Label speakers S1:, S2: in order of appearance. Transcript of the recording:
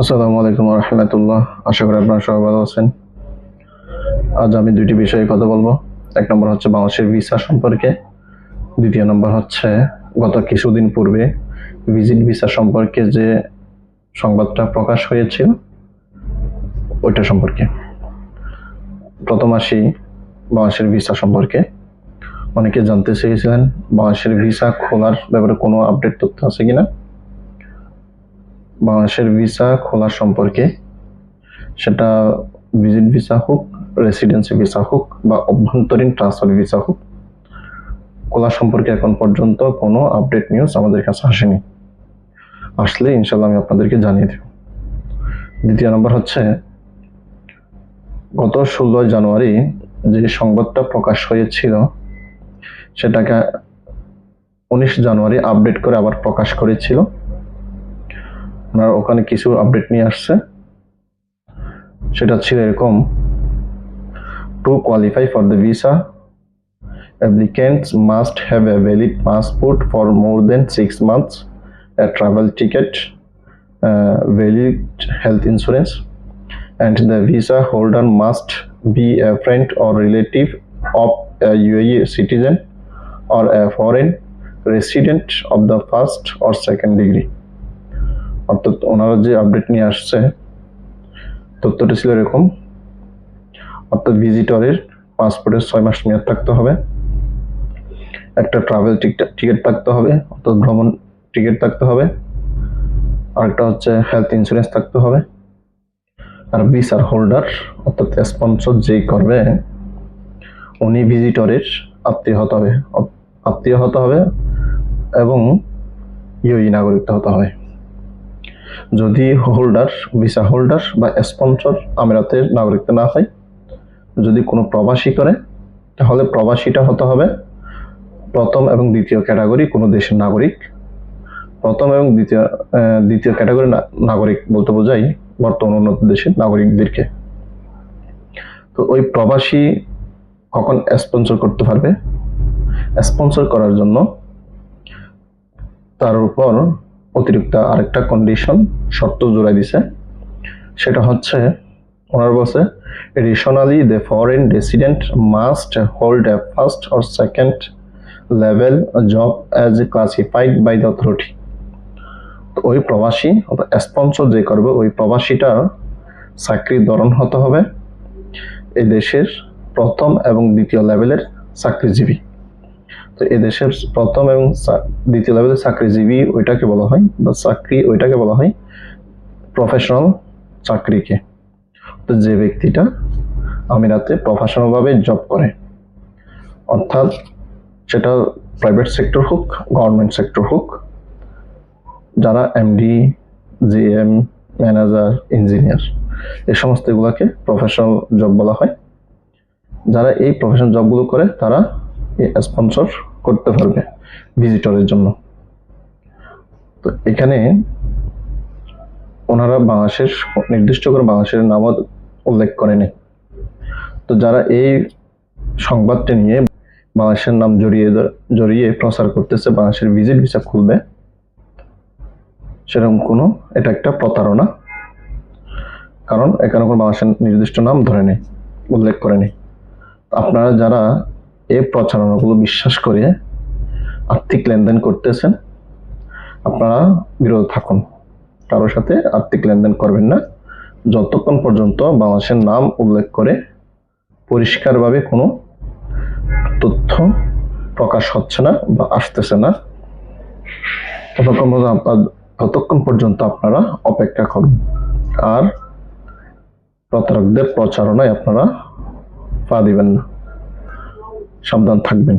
S1: আসসালামু আলাইকুম রহমতুল্লাহ। আশা করি আপনারা সবাই ভালো আছেন। আজ আমি দুইটি বিষয়ে কথা বলব। এক নম্বর হচ্ছে বাংলাদেশের ভিসা সম্পর্কে। দ্বিতীয় নম্বর হচ্ছে গত কিছুদিন পূর্বে ভিজিট ভিসা সম্পর্কে যে সংবাদটা প্রকাশ হয়েছিল, ওইটা সম্পর্কে। প্রথম আসি বাংলাদেশের ভিসা সম্পর্কে। অনেকে জানতে চেয়েছিলেন বাংলাদেশের ভিসা খোলার ব্যাপারে কোনো আপডেট তথ্য আছে কিনা? বাংলাদেশের ভিসা খোলা সম্পর্কে, সেটা ভিজিট ভিসা হোক রেসিডেন্সি ভিসা হোক বা অভ্যন্তরীণ ট্রান্সফার ভিসা হোক খোলা সম্পর্কে এখন পর্যন্ত কোনো আপডেট নিউজ আমাদের কাছে আসেনি। আসলে ইনশাল্লাহ আমি আপনাদেরকে জানিয়ে দেব। দ্বিতীয় নম্বর হচ্ছে, গত ষোলোই জানুয়ারি যে সংবাদটা প্রকাশ হয়েছিল, সেটাকে উনিশ জানুয়ারি আপডেট করে আবার প্রকাশ করেছিল। আপনার ওখানে কিছু আপডেট নিয়ে আসছে। সেটা ছিল এরকম to qualify for the visa applicants must have a valid passport for more than six months a travel ticket valid health insurance and the visa holder must be a friend or relative of a UAE citizen or a foreign resident of the first or second degree অর্থাৎ ওনারা যে update নিয়ে আসছে, তথ্যটি ছিল এরকম। অর্থাৎ ভিজিটরের পাসপোর্টের ছয় মাস মেয়াদ থাকতে হবে। একটা ট্রাভেল টিকিট থাকতে হবে, অর্থাৎ ভ্রমণ টিকিট থাকতে হবে। আরেকটা হচ্ছে হেলথ ইন্স্যুরেন্স থাকতে হবে। আর ভিসার হোল্ডার অর্থাৎ স্পন্সর যেই করবে, উনি ভিজিটরের আত্মীয় হতে হবে। আত্মীয় হতে হবে এবং ইউই নাগরিক হতে হবে। যদি হোল্ডার ভিসা হোল্ডার বা স্পন্সর আমিরাতের নাগরিকত্ব না হয় যদি কোনো প্রবাসী করে, তাহলে প্রবাসীটা হতে হবে প্রথম এবং দ্বিতীয় ক্যাটাগরি কোনো দেশের নাগরিক। প্রথম এবং দ্বিতীয় দ্বিতীয় ক্যাটাগরি নাগরিক বলতে বোঝাই বর্তমান উন্নত দেশের নাগরিকদেরকে। তো ওই প্রবাসী কখন স্পন্সর করতে পারবে? স্পন্সর করার জন্য তার উপর অতিরিক্ত আরেকটা কন্ডিশন শর্ত জোড়াই দিছে। সেটা হচ্ছে, ওনার বলছে additionally the foreign resident must hold a first or second level job as classified by the authority ওই প্রবাসী স্পন্সর যে করবে, ওই প্রবাসীটা চাকরির ধরন হতে হবে। এই দেশের প্রথম এবং দ্বিতীয় লেভেলের চাকরিজীবী। তো এই দেশের প্রথম এবং দ্বিতীয় লেভেলের চাকরিজীবী ওইটাকে বলা হয়, বা চাকরি ওইটাকে বলা হয় প্রফেশনাল চাকরিকে। তো যে ব্যক্তিটা আমিরাতে প্রফেশনাল ভাবে জব করে, অর্থাৎ সেটা প্রাইভেট সেক্টর হোক গভর্নমেন্ট সেক্টর হোক, যারা এমডি জিএম ম্যানেজার ইঞ্জিনিয়ার এই সমস্ত এগুলাকে প্রফেশনাল জব বলা হয়। যারা এই প্রফেশনাল জবগুলো করে, তারা স্পন্সর করতে পারবে ভিজিটরের জন্য। তো এখানে ওনারা বাংলাদেশের নির্দিষ্ট করে বাংলাদেশের নামও উল্লেখ করেনি। তো যারা এই সংবাদটি নিয়ে বাংলাদেশের নাম জড়িয়ে জড়িয়ে প্রচার করতেছে, বাংলাদেশের ভিজিট ভিসা খুলবে, সেরকম কোনো, এটা একটা প্রতারণা। কারণ এখানে কোনো বাংলাদেশের নির্দিষ্ট নাম ধরে নেই উল্লেখ করেনি। আপনারা যারা এই প্রচারণাগুলো বিশ্বাস করে আর্থিক লেনদেন করতেছেন। আপনারা বিরত থাকুন। কারোর সাথে আর্থিক লেনদেন করবেন না। যতক্ষণ পর্যন্ত বাংলাদেশের নাম উল্লেখ করে পরিষ্কারভাবে কোনো তথ্য প্রকাশ হচ্ছে না বা আসতেছে না, ততক্ষণ পর্যন্ত আপনার ততক্ষণ পর্যন্ত আপনারা অপেক্ষা করুন। আর প্রতারকদের প্রচারণায় আপনারা পা দিবেন না। সাবধান থাকবেন।